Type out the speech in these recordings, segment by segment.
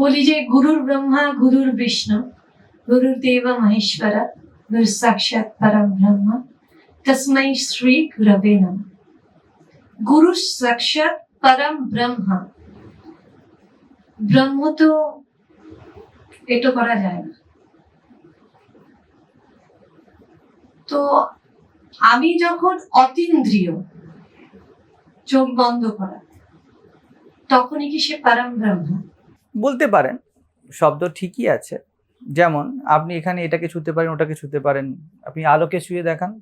বলি যে গুরুর ব্রহ্মা, গুরুর বিষ্ণু, গুরুর দেব মহেশ্বর, গুরু সাক্ষাৎ পরম ব্রহ্ম, তস্মৈ শ্রী গুরবে নম। গুরু সাক্ষাৎ পরম ব্রহ্মা। ব্রহ্ম তো এটা করা যায় না। তো আমি যখন অতীন্দ্রিয়, চোখ বন্ধ করা তখনই কি সে পরম ব্রহ্ম বলতে পারেন, শব্দ ঠিকই আছে। যেমন, আপনি এখানে এটাকে ছুতে পারেন, ওটাকে ছুতে পারেন। আপনি আলোকে শুয়ে দেখান।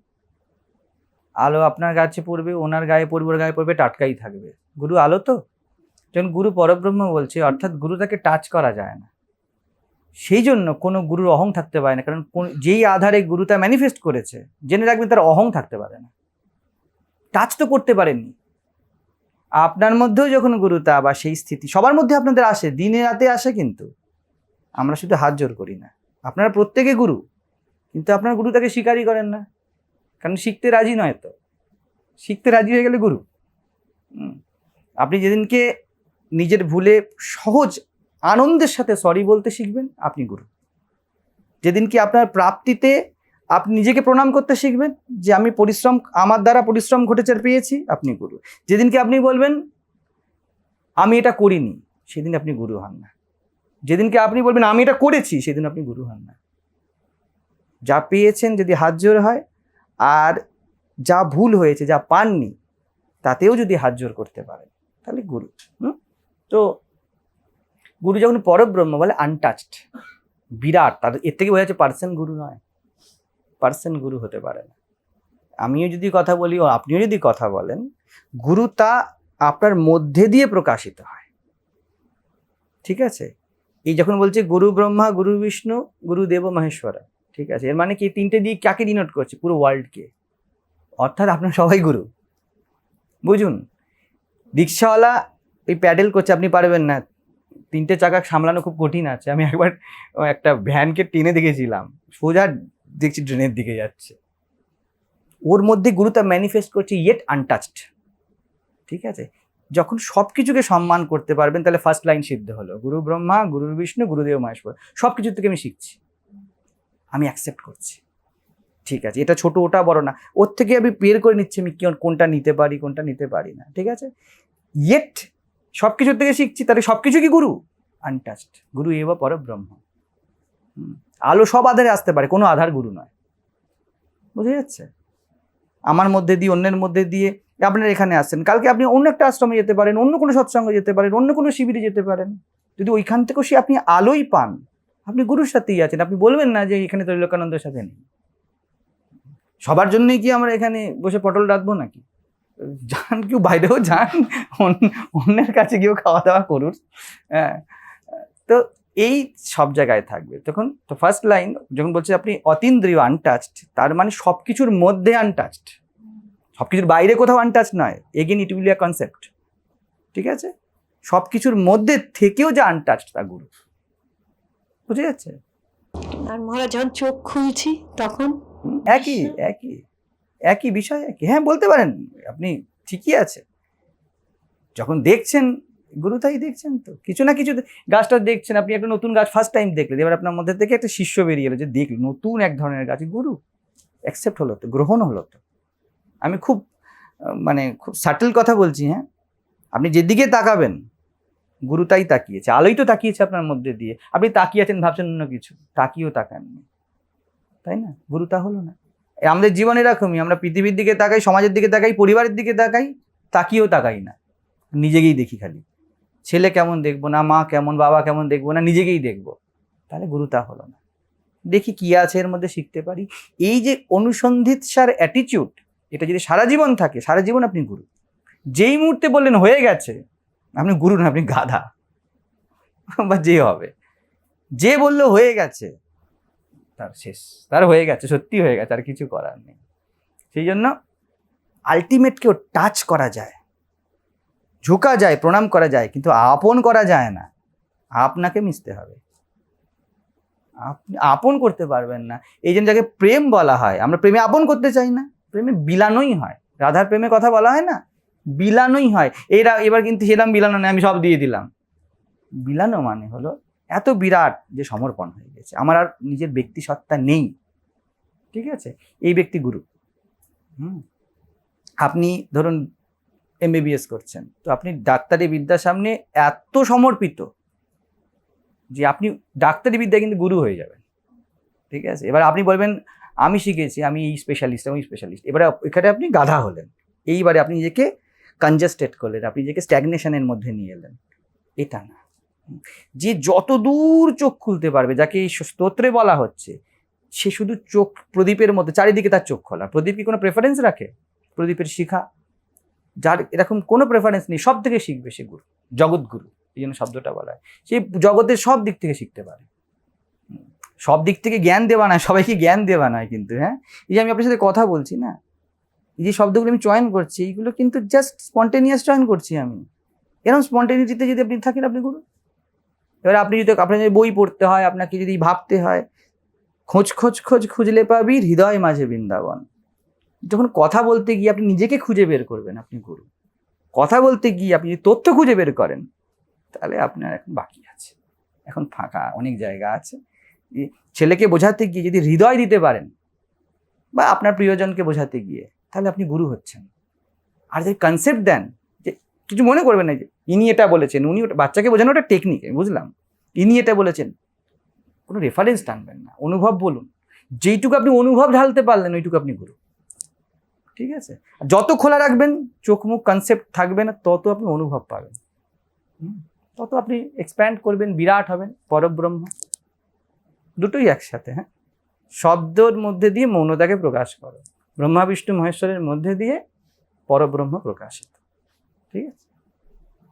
আলো আপনার গাছে পড়বে, ওনার গায়ে পড়বে, ওর গায়ে পড়বে, টাটকাই থাকবে। গুরু আলো তো? যখন গুরু পরব্রহ্ম বলছে, অর্থাৎ গুরু তাকে টাচ করা যায় না। সেই জন্য কোনো গুরুর অহং থাকতে পারে না, কারণ কোন- যেই আধারে গুরু তা ম্যানিফেস্ট করেছে, জেনে রাখবেন তার অহং থাকতে পারে না। টাচ তো করতে পারেননি। আপনার মধ্যেও যখন গুরুতা বা সেই স্থিতি সবার মধ্যে আপনাদের আসে, দিনে রাতে আসে কিন্তু। আমরা শুধু হাত জোর করি না। আপনারা প্রত্যেকে গুরু, কিন্তু আপনার গুরু তাকে স্বীকারই করেন না। কারণ শিখতে রাজি নয় তো। শিখতে রাজি হয়ে গেলে গুরু। আপনি যেদিনকে নিজের ভুলে সহজ আনন্দের সাথে সরি বলতে শিখবেন, আপনি গুরু। যেদিনকে আপনার প্রাপ্তিতে আপনি নিজেকে প্রণাম করতে শিখবেন যে আমি পরিশ্রম, আমার দ্বারা পরিশ্রম ঘটেছে, পেয়েছি, আপনি গুরু। যেদিনকে আপনি বলবেন, আমি এটা করিনি, সেদিন আপনি গুরু হন না। যেদিনকে আপনি বলবেন, আমি এটা করেছি, সেদিন আপনি গুরু হন না। যা পেয়েছেন যদি হাত জোর হয়, আর যা ভুল হয়েছে, যা পাননি, তাতেও যদি হাত জোর করতে পারেন, তাহলে গুরু তো গুরু যখন পরব্রহ্ম বলে আনটাচড বিরাট, তার, এর থেকে বোঝা যাচ্ছে পার্সেন গুরু নয়। পার্সেন গুরু হতে পারে না। আমিও যদি কথা বলি ও আপনিও যদি কথা বলেন গুরু তা আপনার মধ্যে দিয়ে প্রকাশিত হয়। ঠিক আছে? এই যখন বলছে গুরু ব্রহ্মা, গুরু বিষ্ণু, গুরু দেব মহেশ্বরা, ঠিক আছে? এর মানে কি? তিনটে দিয়ে কাকে ডিনোট করছে? পুরো ওয়ার্ল্ডকে অর্থাৎ আপনার সবাই গুরু। বুঝুন? রিক্সাওয়ালা ওই প্যাডেল করছে, আপনি পারবেন না। তিনটে চাকা সামলানো খুব কঠিন আছে। আমি একবার একটা ভ্যানকে টেনে দেখেছিলাম। সোজা দেখছি ড্রেনের দিকে যাচ্ছে। ওর মধ্যে গুরুতা ম্যানিফেস্ট করছে ইয়েট আনটাচড ঠিক আছে? যখন সব কিছুকে সম্মান করতে পারবেন, তাহলে ফার্স্ট লাইন সিদ্ধ হলো। গুরু ব্রহ্মা, গুরু বিষ্ণু গুরুদেব মহেশ্বর সব কিছু থেকে আমি শিখছি। আমি অ্যাকসেপ্ট করছি। ঠিক আছে? এটা ছোট, ওটা বড় না। ওর থেকে আমি বের করে নিচ্ছি আমি কি- কোনটা নিতে পারি, কোনটা নিতে পারি না। ঠিক আছে? ইয়েট সব কিছুর থেকে শিখছি, তাহলে সব কিছু কি গুরু? আনটাচড গুরু এব পর ব্রহ্ম। হুম। আলো সব আধারে আসতে পারে, কোনো আধার গুরু নয়। বুঝে যাচ্ছে? আমার মধ্যে দিয়ে, অন্যের মধ্যে দিয়ে আপনার এখানে আসছেন। কালকে আপনি অন্য একটা আশ্রমে যেতে পারেন, অন্য কোনো সৎসঙ্গে যেতে পারেন, অন্য কোনো শিবিরে যেতে পারেন। যদি ওইখান থেকেও সে আপনি আলোই পান, আপনি গুরুর সাথেই আছেন, আপনি বলবেন না যে এখানে ত্রৈলোকানন্দের সাথে নেই। সবার জন্যই কি আমরা এখানে বসে পটল রাখব নাকি? যান কেউ বাইরেও যান অন্য- অন্যের কাছে গিয়েও খাওয়া দাওয়া করুন। হ্যাঁ। তো এই সব জায়গায় থাকবে। তখন তো ফার্স্ট লাইন যখন বলছে আপনি অতীন্দ্রিয় আনটাচড তার মানে সব কিছুর মধ্যে আনটাচড সব কিছুর বাইরে কোথাও আনটাচ নয়। এগেন ইট উইল কনসেপ্ট ঠিক আছে? সব কিছুর মধ্যে থেকেও যে আনটাচড তা গুরু। বুঝে যাচ্ছে আর মহারাজ যখন চোখ খুলছি তখন? একই একই একই বিষয় একই। হ্যাঁ বলতে পারেন আপনি ঠিকই আছে। যখন দেখছেন গুরু তাই দেখছেন তো? কিছু না কিছু গাছটা দেখছেন, আপনি একটা নতুন গাছ ফার্স্ট টাইম দেখলেন, এবার আপনার মধ্যে থেকে একটা শিষ্য বেরিয়ে এলো যে দেখল, নতুন এক ধরনের গাছ, গুরু অ্যাকসেপ্ট হলো তো, গ্রহণ হলো তো। আমি খুব মানে খুব সাটেল কথা বলছি হ্যাঁ? আপনি যেদিকে তাকাবেন, গুরু তাই তাকিয়েছে, আলোই তো তাকিয়েছে আপনার মধ্যে দিয়ে। আপনি তাকিয়ে আছেন ভাবছেন অন্য কিছু, তাকিয়েও তাকাননি। তাই না? গুরু তা হলো না। আমাদের জীবনে এরকমই, আমরা পৃথিবীর দিকে তাকাই, সমাজের দিকে তাকাই, পরিবারের দিকে তাকাই, তাকিয়েও তাকাই না। নিজেকেই দেখি খালি। ছেলে কেমন দেখব না মা কেমন, বাবা কেমন দেখব না নিজেকেই দেখব? তাহলে গুরু তা হলো না। দেখি কি আছে এর মধ্যে শিখতে পারি। এই যে অনুসন্ধিৎসার অ্যাটিচিউড এটা যদি সারা জীবন থাকে, সারা জীবন আপনি গুরু। যেই মুহূর্তে বললেন হয়ে গেছে, আপনি গুরু না, আপনি গাধা। বা যে হবে। যে বলল হয়ে গেছে, তার শেষ। তার হয়ে গেছে, সত্যি হয়ে গেছে, আর কিছু করার নেই। সেই জন্য আলটিমেটকেও টাচ করা যায়। ঝোঁকা যায়, প্রণাম করা যায়, কিন্তু আপন করা যায় না। আপনাকে মিশতে হবে। আপনি আপন করতে পারবেন না। এই জন্য যাকে প্রেম বলা হয়, আমরা প্রেমে আপন করতে চাই না। প্রেমে বিলানোই হয়। রাধার প্রেমে কথা বলা হয় না? বিলানোই হয়। এরা, এবার কিন্তু সেরাম বিলানো নেই, আমি সব দিয়ে দিলাম। বিলানো মানে হলো এত বিরাট যে সমর্পণ হয়ে গেছে। আমার আর নিজের ব্যক্তি সত্তা নেই। ঠিক আছে? এই ব্যক্তি গুরু। হুম? আপনি ধরুন এমবিবিএস করছেন। তো আপনি ডাক্তারি বিদ্যার সামনে এত সমর্পিত যে আপনি ডাক্তারি বিদ্যা কিন্তু গুরু হয়ে যাবেন। ঠিক আছে? এবার আপনি বলবেন, আমি শিখেছি, আমি এই স্পেশালিস্ট আমি স্পেশালিস্ট এবারে এখানে আপনি গাধা হলেন। এইবারে আপনি নিজেকে কনজাস্টেড করলেন, আপনি নিজেকে স্ট্যাগনেশনের মধ্যে নিয়ে এলেন। এটা না। যে যত দূর চোখ খুলতে পারবে, যাকে এই স্তোত্রে বলা হচ্ছে, সে শুধু চোখ প্রদীপের মধ্যে, চারিদিকে তার চোখ খোলা। প্রদীপ কি কোনো প্রেফারেন্স রাখে? প্রদীপের শিখা? যার এরকম কোনো প্রেফারেন্স নেই সব থেকে শিখবে সে গুরু জগৎগুরু এই জন্য শব্দটা বলা হয়। সে জগতের সব দিক থেকে শিখতে পারে। সব দিক থেকে জ্ঞান দেওয়া নয়, সবাইকে জ্ঞান দেওয়া নয় কিন্তু হ্যাঁ? এই যে আমি আপনার সাথে কথা বলছি না, এই যে শব্দগুলো আমি চয়ন করছি এইগুলো কিন্তু জাস্ট স্পন্টেনিয়াস চয়ন করছি আমি। এরকম স্পন্টেনিটিতে যদি আপনি থাকেন আপনি গুরু। এবার আপনি যদি, আপনার যদি বই পড়তে হয়, আপনাকে যদি ভাবতে হয়, খোঁজ খোঁজ খোঁজ খুঁজলে পাবি হৃদয় মাঝে বৃন্দাবন। যখন কথা বলতে গিয়ে আপনি নিজেকে খুঁজে বের করবেন, আপনি গুরু। কথা বলতে গিয়ে আপনি যদি তথ্য খুঁজে বের করেন, তাহলে আপনার এখন বাকি আছে। এখন ফাঁকা, অনেক জায়গা আছে। ছেলেকে বোঝাতে গিয়ে যদি হৃদয় দিতে পারেন, বা আপনার প্রিয়জনকে বোঝাতে গিয়ে, তাহলে আপনি গুরু হচ্ছেন। আর যদি কনসেপ্ট দেন, যে কিছু মনে করবেন না, যে ইনি এটা বলেছেন, উনি ওটা, বাচ্চাকে বোঝানো ওটা টেকনিক আমি বুঝলাম। ইনি এটা বলেছেন, কোনো রেফারেন্স টানবেন না। অনুভব বলুন। যেইটুকু আপনি অনুভব ঢালতে পারলেন, ওইটুকু আপনি গুরু। ঠিক আছে? যত খোলা রাখবেন, চোখ মুখ কনসেপ্ট থাকবে না, তত আপনি অনুভব পাবেন। তত আপনি এক্সপ্যান্ড করবেন, বিরাট হবেন, পরব্রহ্ম। দুটোই একসাথে হ্যাঁ? শব্দর মধ্যে দিয়ে মৌনতাকে প্রকাশ করো। ব্রহ্মা, বিষ্ণু, মহেশ্বরের মধ্যে দিয়ে পরব্রহ্ম প্রকাশিত। ঠিক আছে?